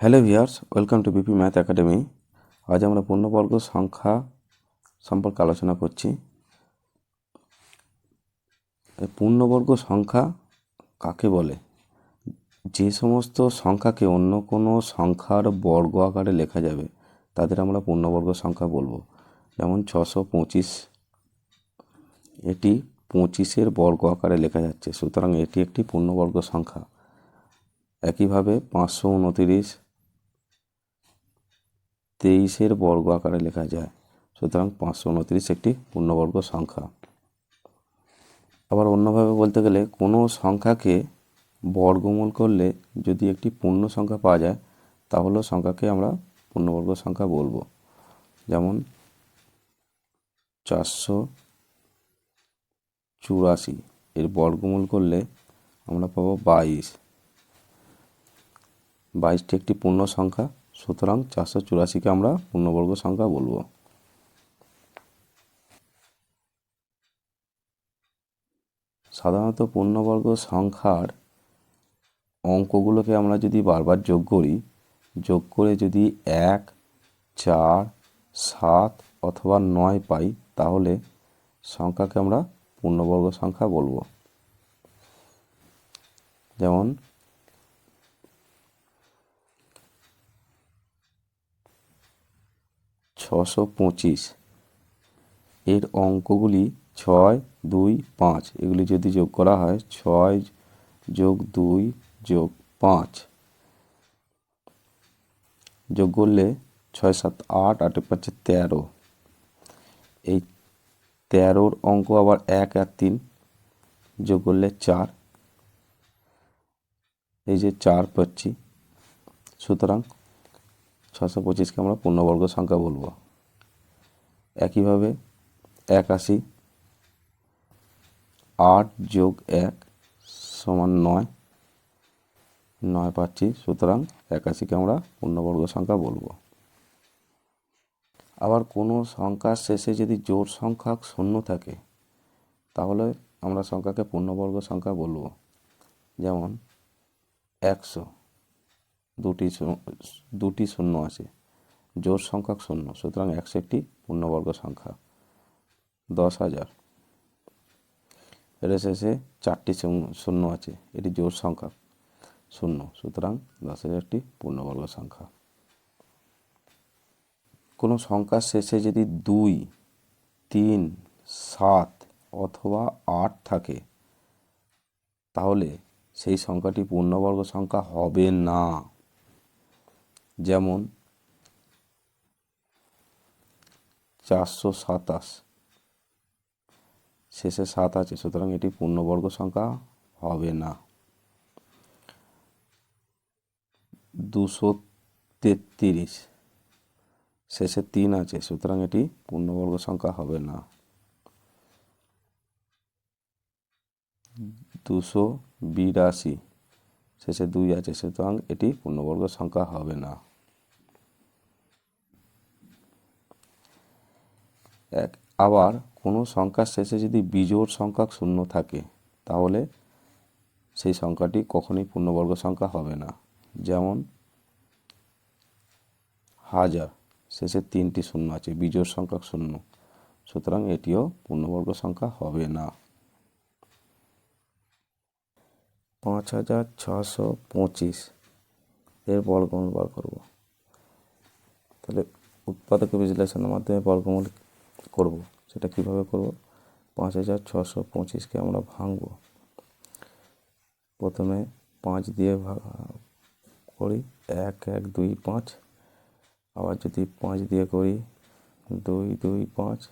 Hello viewers welcome to BP math academy. আজ আমরা পূর্ণবর্গ সংখ্যা সম্পর্কে আলোচনা করছি। পূর্ণবর্গ সংখ্যা কাকে বলে? যে সমস্ত সংখ্যাকে অন্য কোনো সংখ্যার বর্গ আকারে লেখা যাবে, তাদের আমরা পূর্ণবর্গ সংখ্যা বলব। যেমন ছশো পঁচিশ, এটি পঁচিশের বর্গ আকারে লেখা যাচ্ছে, সুতরাং এটি একটি পূর্ণবর্গ সংখ্যা। একইভাবে পাঁচশো উনতিরিশ তেইশের বর্গ আকারে লেখা যায়। সুতরাং পাঁচশো উনত্রিশ একটি পূর্ণবর্গ সংখ্যা। আবার অন্যভাবে বলতে গেলে, কোনো সংখ্যাকে বর্গমূল করলে যদি একটি পূর্ণ সংখ্যা পাওয়া যায় তাহলে সংখ্যাকে আমরা পূর্ণবর্গ সংখ্যা বলব। যেমন চারশো চুরাশি, এর বর্গমূল করলে আমরা পাবো বাইশ। বাইশটি একটি পূর্ণ সংখ্যা সুতরাং চারশো চুরাশিকে আমরা পূর্ণবর্গ সংখ্যা বলব। সাধারণত পূর্ণবর্গ সংখ্যার অঙ্কগুলোকে আমরা যদি বারবার যোগ করি, যোগ করে যদি এক, চার, সাত অথবা নয় পাই, তাহলে সংখ্যাকে আমরা পূর্ণবর্গ সংখ্যা বলব। যেমন ছশো পঁচিশ। এর অঙ্কগুলি ছয়, দুই, পাঁচ। এগুলি যদি যোগ করা হয়, ছয় যোগ দুই যোগ পাঁচ। যোগ করলে ছয়, সাত, আট, আটে পাচ্ছে তেরো। এই তেরোর অঙ্ক আবার এক আর তিন। যোগ করলে চার। এই যে চার পাচ্ছি। সুতরাং ছশো পঁচিশকে আমরা পূর্ণবর্গ সংখ্যা বলব। একইভাবে একাশি, আট যোগ এক সমান নয় নয় পাচ্ছি। সুতরাং একাশিকে আমরা পূর্ণবর্গ সংখ্যা বলব। আবার কোনো সংখ্যার শেষে যদি জোড় সংখ্যা শূন্য থাকে, তাহলে আমরা সংখ্যাকে পূর্ণবর্গ সংখ্যা বলব। যেমন একশো, দুটি দুটি শূন্য আছে জোড় সংখ্যক শূন্য, সুতরাং একশো একটি পূর্ণবর্গ সংখ্যা। দশ হাজার। এর শেষে চারটি শূন্য আছে, এটি জোর সংখ্যা শূন্য, সুতরাং দশ হাজার একটি পূর্ণবর্গ সংখ্যা। কোনো সংখ্যার শেষে যদি দুই, তিন, সাত অথবা আট থাকে, তাহলে সেই সংখ্যাটি পূর্ণবর্গ সংখ্যা হবে না। যেমন চারশো সাতাশ। শেষে সাত আছে, সুতরাং এটি পূর্ণবর্গ সংখ্যা হবে না। দুশো তেত্রিশ। শেষে তিন আছে, সুতরাং এটি পূর্ণবর্গ সংখ্যা হবে না। দুশো বিরাশি। শেষে দুই আছে, সুতরাং এটি পূর্ণবর্গ সংখ্যা হবে না। এক, আবার কোনো সংখ্যার শেষে যদি বিজোড় সংখ্যক শূন্য থাকে, তাহলে সেই সংখ্যাটি কখনোই পূর্ণবর্গ সংখ্যা হবে না। যেমন হাজার, শেষে তিনটি শূন্য আছে, বিজোড় সংখ্যক শূন্য। সুতরাং এটিও পূর্ণবর্গ সংখ্যা হবে না। পাঁচ হাজার ছশো পঁচিশ, এর বর্গমূল বার করব। তাহলে উৎপাদক বিশ্লেষণের মাধ্যমে বর্গমূল করব, সেটা কীভাবে করব? পাঁচ হাজার ছশো পঁচিশকে আমরা ভাঙব। প্রথমে পাঁচ দিয়ে করি এক এক, দুই, পাঁচ। আবার যদি পাঁচ দিয়ে করি দুই দুই, পাঁচ।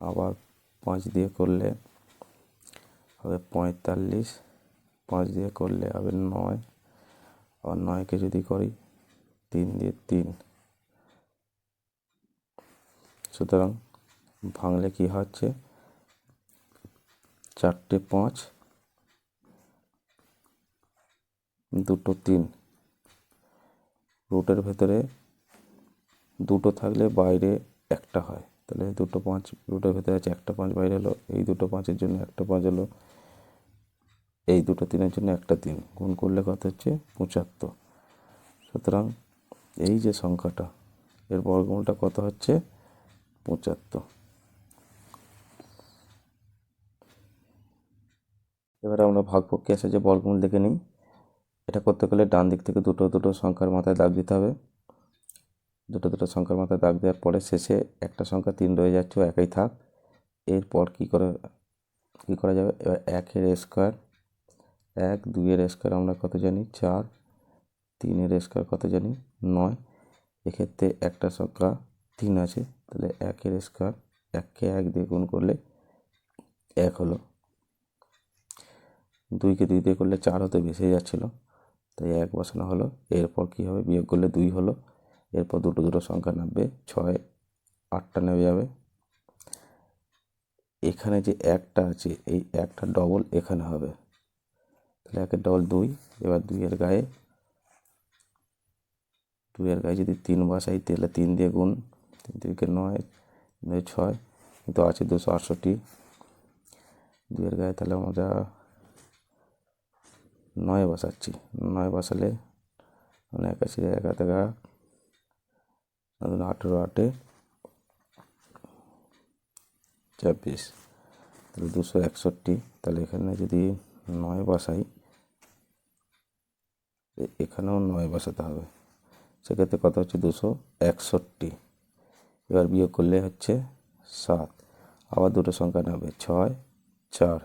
আবার পাঁচ দিয়ে করলে হবে পঁয়তাল্লিশ। পাঁচ দিয়ে করলে হবে নয়। আবার নয়কে যদি করি তিন দিয়ে তিন। সুতরাং ভাঙলে কি হচ্ছে? চারটে পাঁচ, দুটো তিন। রুটের ভেতরে দুটো থাকলে বাইরে একটা হয়। তাহলে দুটো পাঁচ, রুটের ভেতরে আছে একটা পাঁচ বাইরে হলো, এই দুটো পাঁচের জন্য একটা পাঁচ হলো, এই দুটো তিনের জন্য একটা তিন। গুণ করলে কত হচ্ছে? পঁচাত্তর। সুতরাং এই যে সংখ্যাটা, এর বর্গমূলটা কত হচ্ছে? পঁচাত্তর। এবার আমরা ভাগফলকে এসে যে বর্গমূল দেখে নিই। এটা করতে গেলে ডান দিক থেকে দুটো দুটো সংখ্যার মাথায় দাগ দিতে হবে। দুটো দুটো সংখ্যার মাথায় দাগ দেওয়ার পরে শেষে একটা সংখ্যা তিন রয়ে যাচ্ছে একাই থাক। এরপর কী করে, কী করা যাবে? এবার একের স্কোয়ার, এক, দুইয়ের স্কোয়ার আমরা কত জানি? চার, তিনের স্কোয়ার কত জানি? নয়। এক্ষেত্রে একটা সংখ্যা তিন আছে। তাহলে একের স্কোয়ার এককে এক দিয়ে গুণ করলে এক হলো। দুইকে দুই দিয়ে করলে চার হতে বেশি যাচ্ছিল। তাই এক বসানো হলো। এরপর কী হবে? বিয়োগ করলে দুই হলো। এরপর দুটো দুটো সংখ্যা নামবে ছয়। আটটা নেমে যাবে। এখানে যে একটা আছে, এই একটা ডবল এখানে হবে। তাহলে একের ডবল দুই, এবার দুইয়ের গায়ে দুইয়ের গায়ে যদি তিন বসাই, তাহলে তিন দিয়ে গুণ তিন দুইকে নয়, দুই ছয়, কিন্তু আছে দুশো আটষট্টি। দুইয়ের গায়ে তাহলে আমরা নয় বসাচ্ছি। নয় বসালে মানে একাশি এক গা আঠেরো, আটে চব্বিশ তাহলে দুশো একষট্টি। তাহলে এখানে যদি নয় বসাই এখানেও নয় বসাতে হবে। সেক্ষেত্রে কত হচ্ছে? দুশো একষট্টি। এবার বিয়োগ করলে হচ্ছে সাত। আবার দুটো সংখ্যা নামবে ছয়, চার।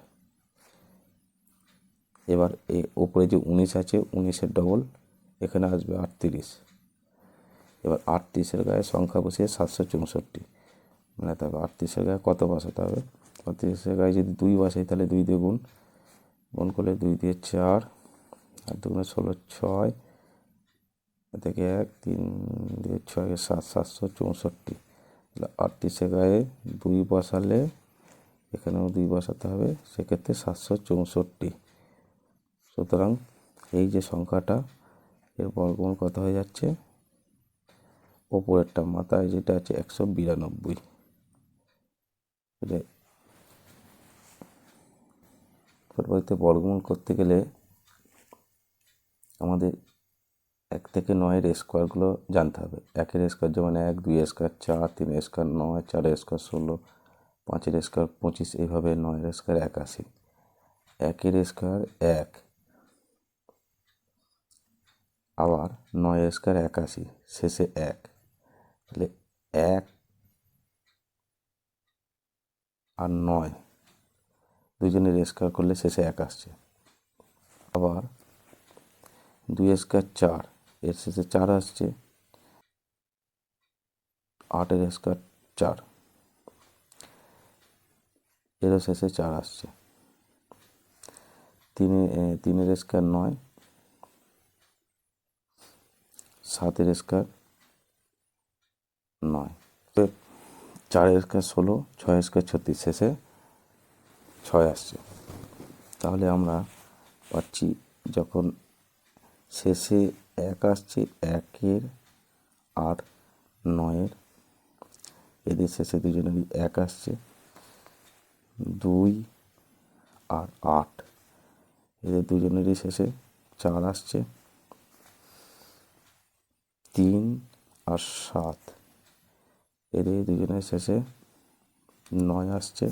এবার এই ওপরে যে উনিশ আছে, উনিশের ডবল এখানে আসবে আটত্রিশ। এবার আটত্রিশের গায়ে সংখ্যা বসিয়ে সাতশো চৌষট্টি। মানে তবে আটত্রিশের গায়ে কত বসাতে হবে? আটত্রিশের গায়ে যদি দুই বসাই, তাহলে দুই দিয়ে গুণ। গুণ করলে দুই দিয়ে চার, আর দুগুণে ষোলো, ছয়। এ থেকে এক, তিন দিয়ে ছয়, সাত, সাতশো চৌষট্টি। তাহলে আটত্রিশের গায়ে দুই বসালে এখানেও দুই বসাতে হবে, সেক্ষেত্রে সাতশো চৌষট্টি। সুতরাং এই যে সংখ্যাটা, এর বর্গমূল কত হয়ে যাচ্ছে? ওপরেরটা মাথায় যেটা আছে একশো বিরানব্বই। পরবর্তীতে বর্গমূল করতে গেলে আমাদের এক থেকে নয়ের স্কোয়ারগুলো জানতে হবে। একের স্কোয়ার যেমন এক দুই স্কোয়ার চার তিন স্কোয়ার নয়, চারের স্কোয়ার ষোলো, পাঁচের স্কোয়ার পঁচিশ, এইভাবে নয়ের স্কোয়ার একাশি। একের স্কোয়ার এক, আবার নয় স্কোয়ার একাশি, শেষে এক। তাহলে এক আর নয় দুজনের স্কোয়ার করলে শেষে এক আসছে। আবার দুই স্কোয়ার চার এর শেষে চার আসছে। আটের স্কোয়ার চার। এরও শেষে চার আসছে। তিনে তিনের স্কোয়ার নয়। সাতের স্কোয়ার নয়। চারের স্কোয়ার ষোলো ছয় স্কোয়ার ছত্রিশ। শেষে ছয় আসছে। তাহলে আমরা পাচ্ছি যখন শেষে এক আসছে একের আর নয়ের। এদের শেষে দুজনেরই এক আসছে। দুই আর আট। এদের দুজনেরই শেষে চার আসছে। তিন আর সাত। এদের দুজনের শেষে নয় আসছে।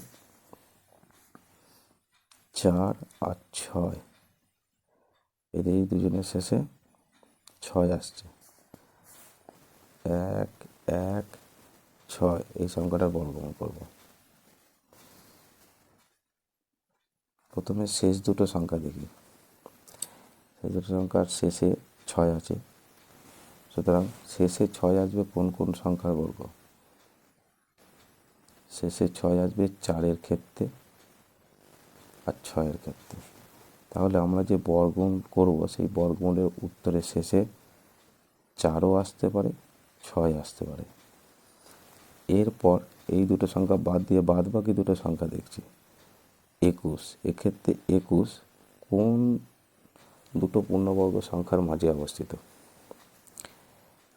চার আর ছয়। এদের দুজনের শেষে ছয় আসছে। এক এক, ছয়। এই সংখ্যাটার বর্গমূল করব প্রথমে শেষ দুটো সংখ্যা দেখি। শেষ দুটো সংখ্যার শেষে ছয় আছে। সুতরাং শেষে ছয় আসবে কোন কোন সংখ্যার বর্গ? শেষে ছয় আসবে চারের ক্ষেত্রে আর ছয়ের ক্ষেত্রে। তাহলে আমরা যে বর্গমূল করব, সেই বর্গমূলের উত্তরের শেষে চারও আসতে পারে, ছয় আসতে পারে। এরপর এই দুটো সংখ্যা বাদ দিয়ে বাদ বাকি দুটো সংখ্যা দেখছি। একুশ, এক্ষেত্রে একুশ কোন দুটো পূর্ণবর্গ সংখ্যার মাঝে অবস্থিত?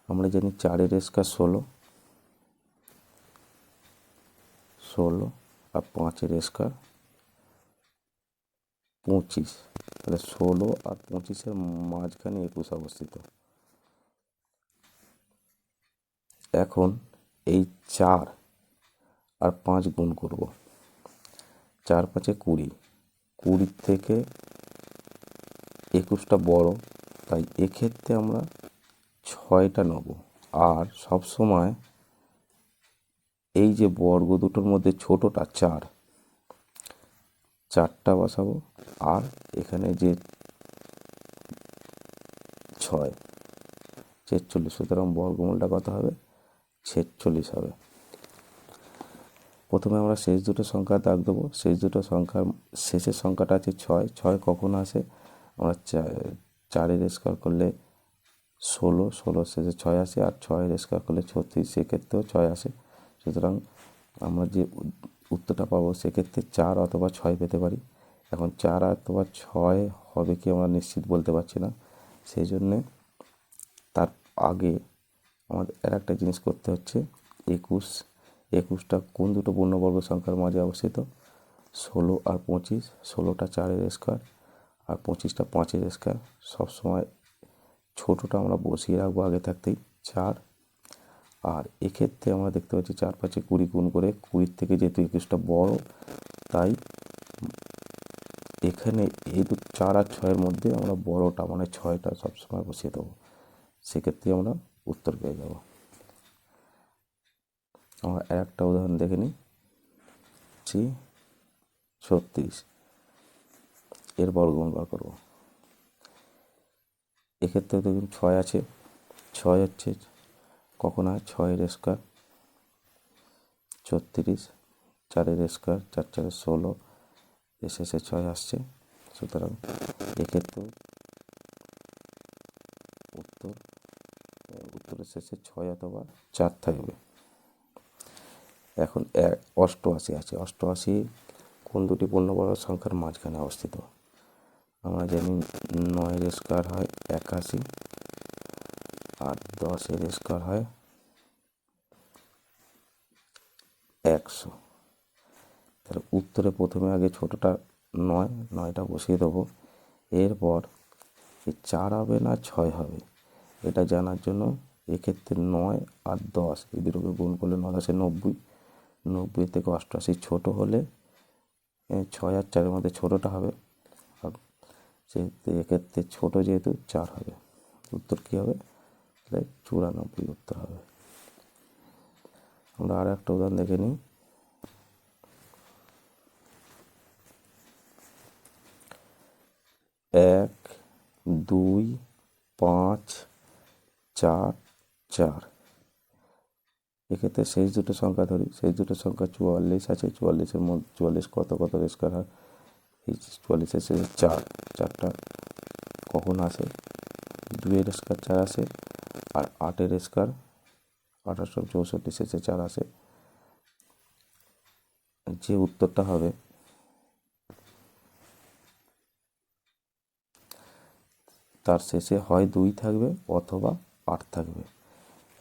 আমরা জানি চারের স্কোয়ার ষোলো ষোলো আর পাঁচের স্কোয়ার পঁচিশ, তাহলে ষোলো আর পঁচিশের মাঝখানে একুশ অবস্থিত। এখন এই চার আর পাঁচ গুণ করব। চার পাঁচে কুড়ি কুড়ির থেকে একুশটা বড়, তাই এক্ষেত্রে আমরা ছয়টা নেব। আর সব সময় এই যে বর্গ দুটোর মধ্যে ছোটোটা চার, চারটা বসাবো। আর এখানে যে ছয়, ছেচল্লিশ, সুতরাং বর্গমূলটা কত হবে? ছেচল্লিশ হবে। প্রথমে আমরা শেষ দুটো সংখ্যা দাগ দেবো। শেষ দুটো সংখ্যার শেষের সংখ্যাটা আছে ছয়। ছয় কখন আসে? আমরা চারের স্কোয়ার করলে ষোলো ষোলো শেষে ছয় আসে, আর ছয়ের স্কোয়ার করলে ছত্রিশ। সেক্ষেত্রেও ছয় আসে। সুতরাং আমরা যে উত্তরটা পাবো, সেক্ষেত্রে চার অথবা ছয় পেতে পারি। এখন চার অথবা ছয় হবে কি আমরা নিশ্চিত বলতে পারছি না। সেই জন্যে তার আগে আমাদের আর একটা জিনিস করতে হচ্ছে, একুশ। একুশটা কোন দুটো পূর্ণবর্গ সংখ্যার মাঝে অবস্থিত? ষোলো আর পঁচিশ, ষোলোটা চারের স্কোয়ার আর পঁচিশটা পাঁচের স্কোয়ার সবসময় ছোটোটা আমরা বসিয়ে রাখব আগে থাকতেই, চার। আর এক্ষেত্রে আমরা দেখতে পাচ্ছি চার পাঁচে কুড়ি গুণ করে কুড়ির থেকে যেহেতু একুশটা বড়, তাই এখানে এই দু, চার আর ছয়ের মধ্যে আমরা বড়টা মানে ছয়টা সবসময় বসিয়ে দেবো। সেক্ষেত্রে আমরা উত্তর পেয়ে যাব। আমরা আর একটা উদাহরণ দেখে নিই। সি ছত্রিশ। এর বর্গমূল বার করব। এক্ষেত্রে দেখুন ছয় আছে। ছয় হচ্ছে কখন হয়? ছয়ের স্কোয়ার। ছত্রিশ, চারের স্কোয়ার, চার চারের ষোলো। এর শেষে ছয় আসছে। সুতরাং এক্ষেত্রেও উত্তর উত্তরের শেষে ছয় অথবা চার থাকবে। এখন অষ্টআশি আছে। অষ্টআশি কোন দুটি পূর্ণবর্গ সংখ্যার মাঝখানে অবস্থিত? আমরা জানি নয়ের স্কোয়ার হয় একাশি আর দশের স্কোয়ার হয় একশো। তাহলে উত্তরে প্রথমে আগে ছোটোটা নয় নয়টা বসিয়ে দেবো। এরপর এই চার হবে না ছয় হবে? এটা জানার জন্য এক্ষেত্রে নয় আর দশ। এই দুটোকে গুণ করলে নয় দশে নব্বই। নব্বই থেকে অষ্টআশি ছোটো হলে এ, ছয় আর চারের মধ্যে ছোটোটা হবে। আর সেহেতু এক্ষেত্রে ছোটো যেহেতু চার হবে। উত্তর কী হবে? তাহলে চুরানব্বই উত্তর হবে। আমরা আর একটা উদাহরণ দেখে নিই। এক দুই পাঁচ চার চার এক্ষেত্রে শেষ দুটো সংখ্যা ধরি শেষ দুটো সংখ্যা চুয়াল্লিশ আছে চুয়াল্লিশের মধ্যে চুয়াল্লিশ কত কত স্কোয়ার হয় এই চুয়াল্লিশের শেষে চার, চারটা কখন আসে? দুইয়ের স্কোয়ার চার আসে? আর আটের স্কোয়ার আঠারোশো চৌষট্টি শেষে চার আসে? যে উত্তরটা হবে তার শেষে হয় দুই থাকবে অথবা আট থাকবে।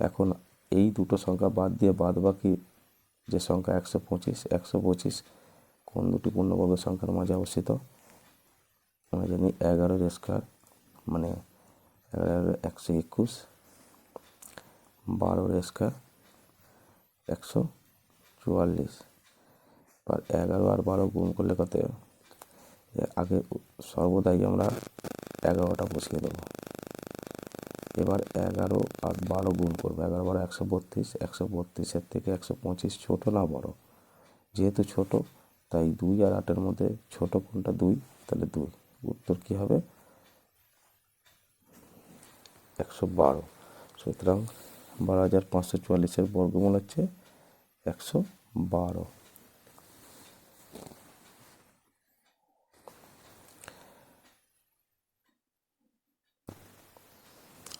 এখন এই দুটো সংখ্যা বাদ দিয়ে বাদ বাকি যে সংখ্যা একশো পঁচিশ একশো পঁচিশ কোন দুটি পূর্ণবর্গ সংখ্যার মাঝে অবস্থিত? আমরা জানি এগারোর স্কোয়ার মানে এগারো একশো একুশ বারোর স্কোয়ার একশো চুয়াল্লিশ। আর এগারো আর বারো গুণ করলে কত? আগে সর্বদাই আমরা এগারোটা বসিয়ে দেবো। এবার এগারো আর বারো গুণ করব। এগারো বারো, একশো বত্রিশ। একশো বত্রিশের থেকে একশো পঁচিশ ছোটো না বড়? যেহেতু ছোট, তাই দুই আর আটের মধ্যে ছোট কোনটা দুই? তাহলে দুই। উত্তর কী হবে? একশো বারো। সুতরাং বারো হাজার পাঁচশো চুয়াল্লিশের বর্গমূল হচ্ছে একশো বারো।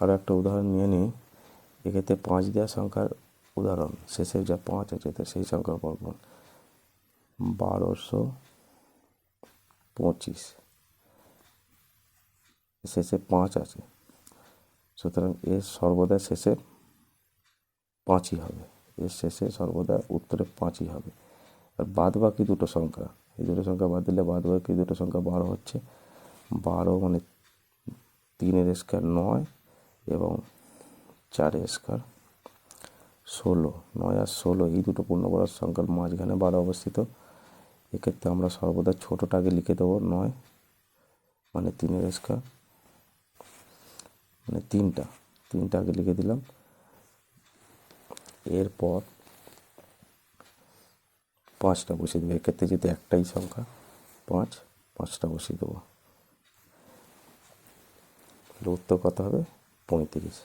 আরও একটা উদাহরণ নিয়ে নিই। এক্ষেত্রে পাঁচ দেওয়া সংখ্যার উদাহরণ শেষে যা পাঁচ আছে তো সেই সংখ্যার বর্গমূল বারোশো পঁচিশ। শেষে পাঁচ আছে। সুতরাং এর সর্বদা শেষে পাঁচই হবে। এর শেষে সর্বদা উত্তরে পাঁচই হবে। আর বাদ বাকি দুটো সংখ্যা, এই দুটো সংখ্যা বাদ দিলে বাদ বাকি দুটো সংখ্যা বারো হচ্ছে। বারো মানে তিনের স্কোয়ার নয়। এবং চারের স্কোয়ার ষোলো, নয় আর ষোলো, এই দুটো পূর্ণবর্গ সংখ্যার মাঝখানে বারো অবস্থিত। এক্ষেত্রে আমরা সর্বদা ছোটোটাকে লিখে দেবো নয় মানে তিনের স্কোয়ার মানে তিনটা তিনটা আগে লিখে দিলাম। এরপর পাঁচটা বসিয়ে দেবো। এক্ষেত্রে যেহেতু একটাই সংখ্যা, পাঁচ, পাঁচটা বসিয়ে দেবো। উত্তর কত হবে? পঁয়ত্রিশ